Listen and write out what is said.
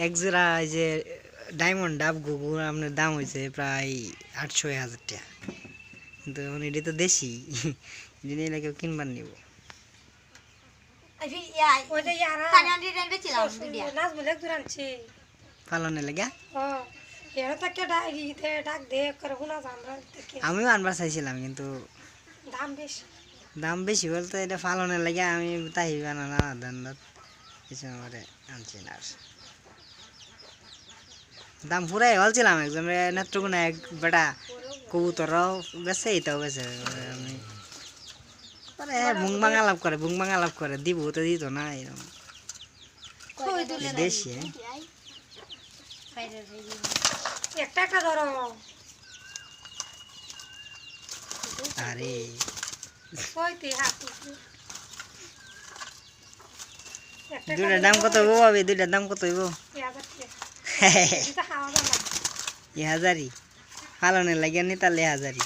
এক জোড়া এই যে ডায়মন্ড ডাব গুগু আপনার দাম হয়েছে প্রায় আটশো হাজার টাকা। কিন্তু এখন এটা তো দেশি এটা নিয়ে কেউ কিনবার নিব। লেগে আমিও আনবার চাইছিলাম কিন্তু দাম বেশি। দাম বেশি বলতে এটা পালনে লেগে আমি তাই বানানো দান্ডত কিছু আমার আনছি না। দাম পুরাই বলছিলাম একজন নেত্রকোনা এক বেটা কবুতরও বেছে এটাও বেছে আমি পরে বুং বাঙা লাভ করে বুং বাঙা লাভ করে দিব তো দিত না এরকম। দেশি আরে। দুইটার দাম কত হইব ভাবি? দুইটার দাম কত হইব হাজার এটা খাওয়া যাবে এ হাজারি ফালনের লাগিয়া নি তাহলে হাজারি